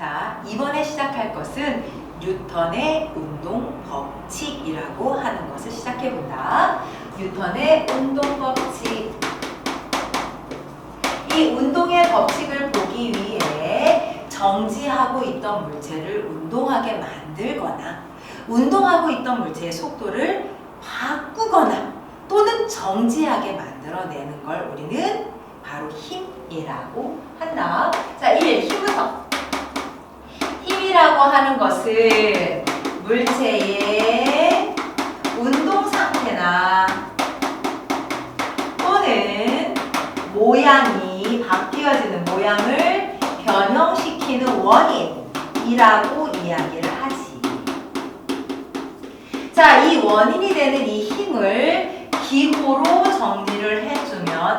자, 이번에 시작할 것은 뉴턴의 운동 법칙이라고 하는 것을 시작해 본다. 뉴턴의 운동 법칙. 이 운동의 법칙을 보기 위해 정지하고 있던 물체를 운동하게 만들거나 운동하고 있던 물체의 속도를 바꾸거나 또는 정지하게 만들어내는 걸 우리는 바로 힘이라고 한다. 자, 1. 힘부터. 힘이라고 하는 것은 물체의 운동 상태나 또는 모양이 바뀌어지는 모양을 변형시키는 원인이라고 이야기를 하지. 자, 이 원인이 되는 이 힘을 기호로 정리를 해주면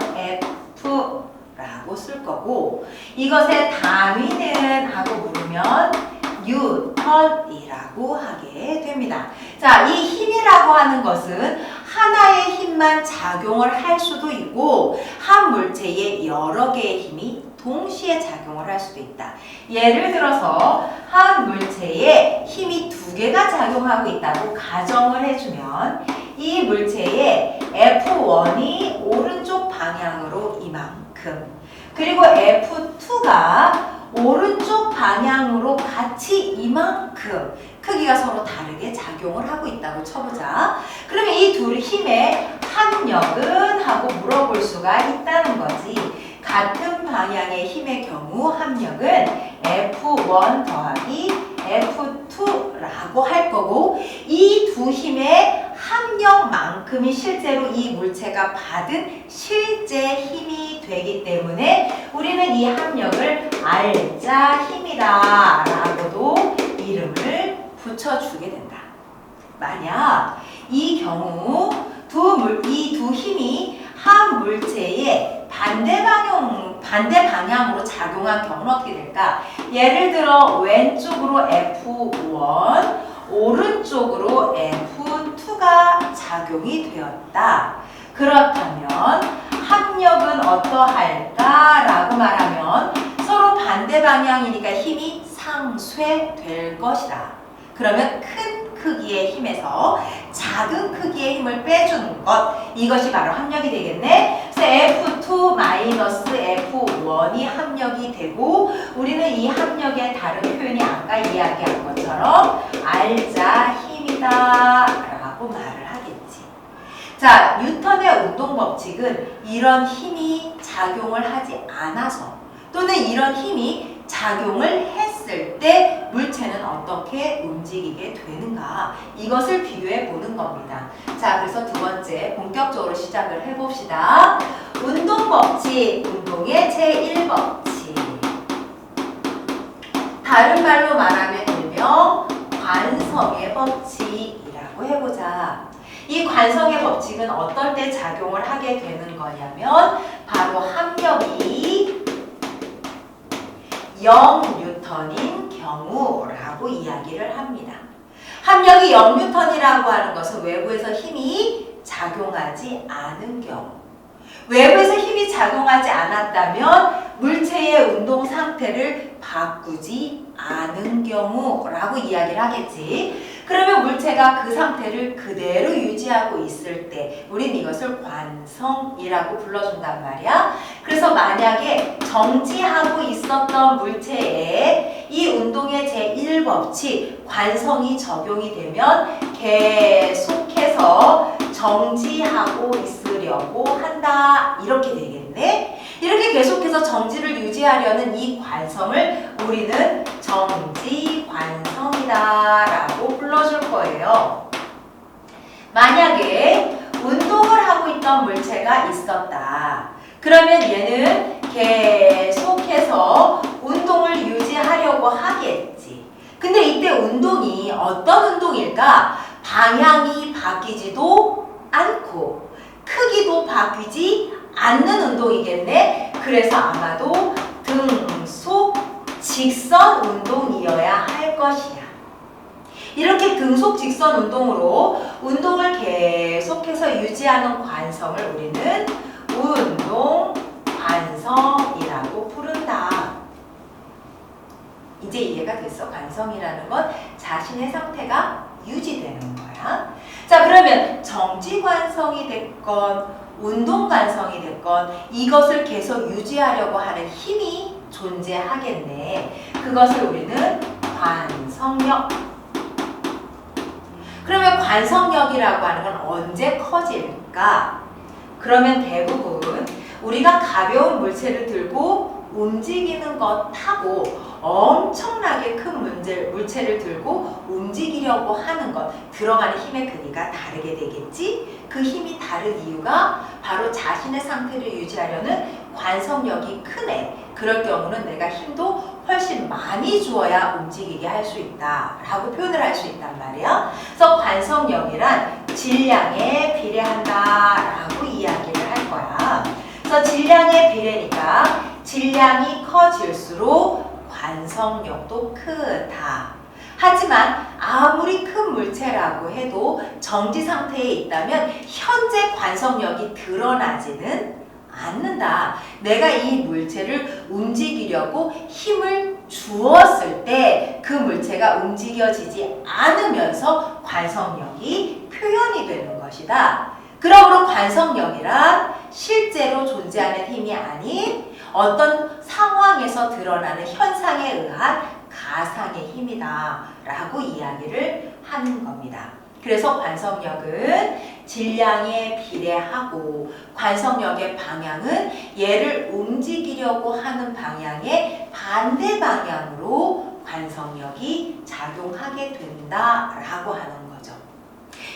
F라고 쓸 거고 이것의 단위는 하고 물으면 뉴턴이라고 하게 됩니다. 자, 이 힘이라고 하는 것은 하나의 힘만 작용을 할 수도 있고 한 물체에 여러 개의 힘이 동시에 작용을 할 수도 있다. 예를 들어서 한 물체에 힘이 두 개가 작용하고 있다고 가정을 해주면 이 물체에 F1이 오른쪽 방향으로 이만큼 그리고 F2가 오른쪽 방향으로 같이 이만큼 크기가 서로 다르게 작용을 하고 있다고 쳐보자. 그러면 이 둘 힘의 합력은 하고 물어볼 수가 있다는 거지. 같은 방향의 힘의 경우 합력은 F1 더하기 F2라고 할 거고 이 두 힘의 합력만큼이 실제로 이 물체가 받은 실제 힘이 되기 때문에 우리는 이 합력을 알자 힘이다 라고도 이름을 붙여주게 된다. 만약 이 경우 두 물, 이두 힘이 한 물체에 반대 방향, 반대 방향으로 작용한 경우는 어떻게 될까? 예를 들어 왼쪽으로 F1, 오른쪽으로 F2가 작용이 되었다. 그렇다면 합력은 어떠할까 라고 말하면 서로 반대 방향이니까 힘이 상쇄될 것이다. 그러면 큰 크기의 힘에서 작은 크기의 힘을 빼주는 것 이것이 바로 합력이 되겠네. 그래서 F2 마이너스 F1이 합력이 되고 우리는 이 합력의 다른 표현이 아까 이야기한 것처럼 알자 힘이다 라고 말을 하겠지. 자, 뉴턴의 운동 법칙은 이런 힘이 작용을 하지 않아서 또는 이런 힘이 작용을 했을 때 물체는 어떻게 움직이게 되는가 이것을 비교해 보는 겁니다. 자, 그래서 두 번째 본격적으로 시작을 해봅시다. 운동 법칙, 운동의 제1법칙. 다른 말로 말하면 일명 관성의 법칙 이라고 해보자. 이 관성의 법칙은 어떨 때 작용을 하게 되는 거냐면 바로 합력이 0뉴턴인 경우라고 이야기를 합니다. 합력이 0뉴턴이라고 하는 것은 외부에서 힘이 작용하지 않은 경우. 외부에서 힘이 작용하지 않았다면 물체의 운동 상태를 바꾸지 않은 경우라고 이야기를 하겠지. 그러면 물체가 그 상태를 그대로 유지하고 있을 때 우린 이것을 관성이라고 불러준단 말이야. 그래서 만약에 정지하고 있었던 물체에 이 운동의 제1법칙 관성이 적용이 되면 계속해서 정지하고 있으려고 한다. 이렇게 되겠네. 이렇게 계속해서 정지를 유지하려는 이 관성을 우리는 정지 관성이다 라고 불러줄 거예요. 만약에 운동을 하고 있던 물체가 있었다. 그러면 얘는 계속해서 운동을 유지하려고 하겠지. 근데 이때 운동이 어떤 운동일까? 방향이 바뀌지도 않고 크기도 바뀌지 않는 운동이겠네. 그래서 아마도 등속 직선 운동이어야 할 것이야. 이렇게 등속 직선 운동으로 운동을 계속해서 유지하는 관성을 우리는 운동 관성이라고 부른다. 이제 이해가 됐어. 관성이라는 건 자신의 상태가 유지되는 거야. 자, 그러면 정지 관성이 됐건 운동 관성이 됐건 이것을 계속 유지하려고 하는 힘이 존재하겠네. 그것을 우리는 관성력. 그러면 관성력이라고 하는 건 언제 커질까? 그러면 대부분 우리가 가벼운 물체를 들고 움직이는 것 타고 엄청나게 큰 문제, 물체를 들고 움직이려고 하는 것 들어가는 힘의 크기가 다르게 되겠지? 그 힘이 다른 이유가 바로 자신의 상태를 유지하려는 관성력이 크네. 그럴 경우는 내가 힘도 훨씬 많이 주어야 움직이게 할 수 있다 라고 표현을 할 수 있단 말이야. 그래서 관성력이란 질량에 비례한다 라고 이야기를 할 거야. 그래서 질량의 비례니까 질량이 커질수록 관성력도 크다. 하지만 아무리 큰 물체라고 해도 정지 상태에 있다면 현재 관성력이 드러나지는 않는다. 내가 이 물체를 움직이려고 힘을 주었을 때 그 물체가 움직여지지 않으면서 관성력이 표현이 되는 것이다. 그러므로 관성력이란 실제로 존재하는 힘이 아닌 어떤 상황에서 드러나는 현상에 의한 가상의 힘이다 라고 이야기를 하는 겁니다. 그래서 관성력은 질량에 비례하고 관성력의 방향은 얘를 움직이려고 하는 방향의 반대 방향으로 관성력이 작용하게 된다라고 하는.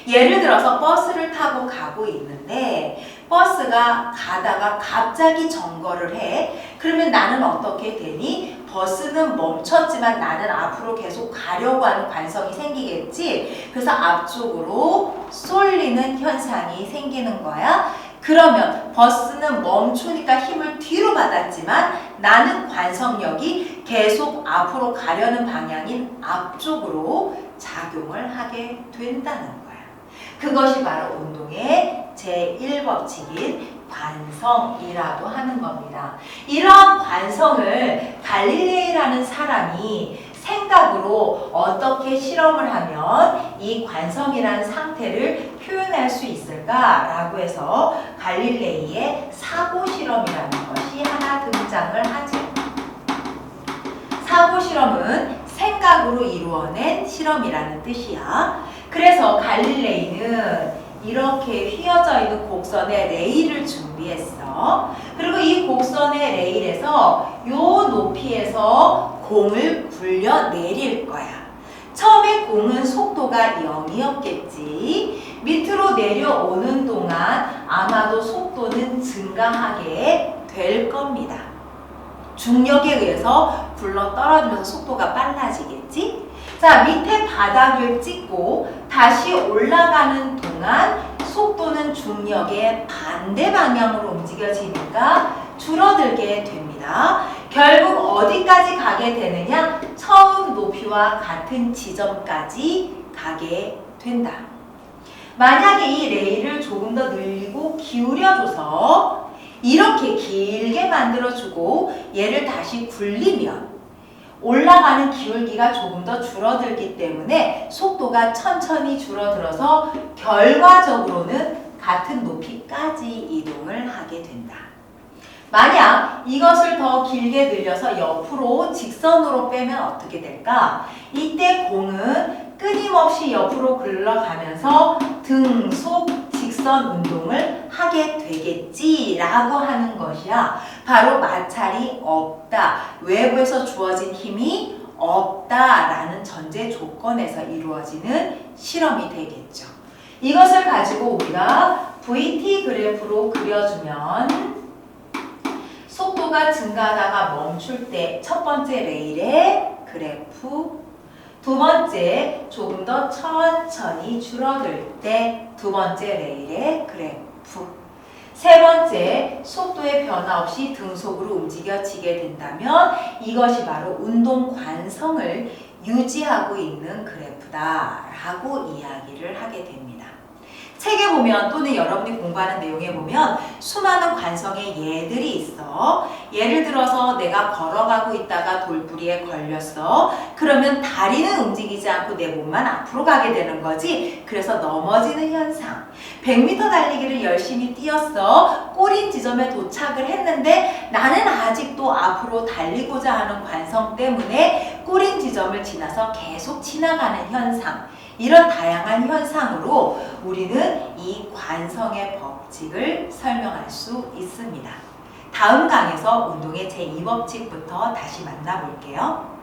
예를 들어서 버스를 타고 가고 있는데 버스가 가다가 갑자기 정거를 해. 그러면 나는 어떻게 되니? 버스는 멈췄지만 나는 앞으로 계속 가려고 하는 관성이 생기겠지. 그래서 앞쪽으로 쏠리는 현상이 생기는 거야. 그러면 버스는 멈추니까 힘을 뒤로 받았지만 나는 관성력이 계속 앞으로 가려는 방향인 앞쪽으로 작용을 하게 된다는 거야. 그것이 바로 운동의 제1법칙인 관성이라고 하는 겁니다. 이러한 관성을 갈릴레이라는 사람이 생각으로 어떻게 실험을 하면 이 관성이라는 상태를 표현할 수 있을까라고 해서 갈릴레이의 사고 실험이라는 것이 하나 등장을 하죠. 사고 실험은 생각으로 이루어낸 실험이라는 뜻이야. 그래서 갈릴레이는 이렇게 휘어져 있는 곡선에 레일을 준비했어. 그리고 이 곡선의 레일에서 요 높이에서 공을 굴려 내릴 거야. 처음에 공은 속도가 0이었겠지. 밑으로 내려오는 동안 아마도 속도는 증가하게 될 겁니다. 중력에 의해서 굴러 떨어지면서 속도가 빨라지겠지? 자, 밑에 바닥을 찍고 다시 올라가는 동안 속도는 중력의 반대 방향으로 움직여지니까 줄어들게 됩니다. 결국 어디까지 가게 되느냐? 처음 높이와 같은 지점까지 가게 된다. 만약에 이 레일을 조금 더 늘리고 기울여줘서 이렇게 길게 만들어주고 얘를 다시 굴리면 올라가는 기울기가 조금 더 줄어들기 때문에 속도가 천천히 줄어들어서 결과적으로는 같은 높이까지 이동을 하게 된다. 만약 이것을 더 길게 늘려서 옆으로 직선으로 빼면 어떻게 될까? 이때 공은 끊임없이 옆으로 굴러가면서 등속 직선 운동을 하게 되겠지라고 하는 것이야. 바로 마찰이 없다. 외부에서 주어진 힘이 없다라는 전제 조건에서 이루어지는 실험이 되겠죠. 이것을 가지고 우리가 VT 그래프로 그려주면 속도가 증가하다가 멈출 때 첫 번째 레일의 그래프 두 번째 조금 더 천천히 줄어들 때 두 번째 레일의 그래프 세 번째 속도의 변화 없이 등속으로 움직여지게 된다면 이것이 바로 운동 관성을 유지하고 있는 그래프다라고 이야기를 하게 됩니다. 책에 보면 또는 여러분이 공부하는 내용에 보면 수많은 관성의 예들이 있어. 예를 들어서 내가 걸어가고 있다가 돌부리에 걸렸어. 그러면 다리는 움직이지 않고 내 몸만 앞으로 가게 되는 거지. 그래서 넘어지는 현상. 100m 달리기를 열심히 뛰었어. 꼬린 지점에 도착을 했는데 나는 아직도 앞으로 달리고자 하는 관성 때문에 꼬린 지점을 지나서 계속 지나가는 현상. 이런 다양한 현상으로 우리는 이 관성의 법칙을 설명할 수 있습니다. 다음 강에서 운동의 제2법칙부터 다시 만나볼게요.